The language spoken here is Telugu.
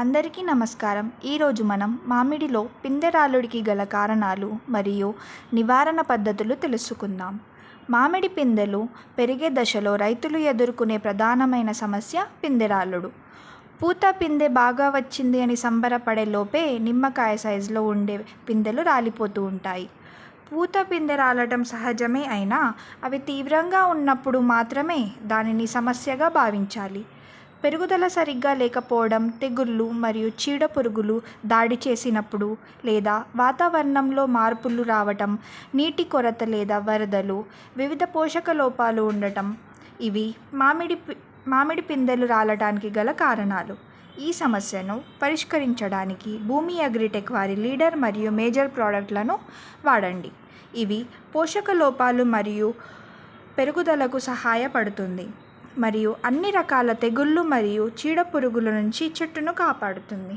అందరికీ నమస్కారం. ఈరోజు మనం మామిడిలో పిందెరాలుడికి గల కారణాలు మరియు నివారణ పద్ధతులు తెలుసుకుందాం. మామిడి పిందెలు పెరిగే దశలో రైతులు ఎదుర్కొనే ప్రధానమైన సమస్య పిందెరాలుడు. పూత పిందె బాగా వచ్చింది అని సంబరపడే లోపే నిమ్మకాయ సైజులో ఉండే పిందెలు రాలిపోతూ ఉంటాయి. పూత పిందె రాలటం సహజమే అయినా అవి తీవ్రంగా ఉన్నప్పుడు మాత్రమే దానిని సమస్యగా భావించాలి. పెరుగుదల సరిగ్గా లేకపోవడం తెగుళ్ళు మరియు చీడ పురుగులు దాడి చేసినప్పుడు లేదా వాతావరణంలో మార్పులు రావటం నీటి కొరత లేదా వరదలు వివిధ పోషక లోపాలు ఉండటం ఇవి మామిడి మామిడి పిందెలు రాలటానికి గల కారణాలు. ఈ సమస్యను పరిష్కరించడానికి భూమి అగ్రిటెక్ వారి లీడర్ మరియు మేజర్ ప్రోడక్ట్లను వాడండి. ఇవి పోషక లోపాలు మరియు పెరుగుదలకు సహాయపడుతుంది. మరియు అన్ని రకాల తెగుళ్ళు మరియు చీడ పురుగుల నుంచి చెట్టును కాపాడుతుంది.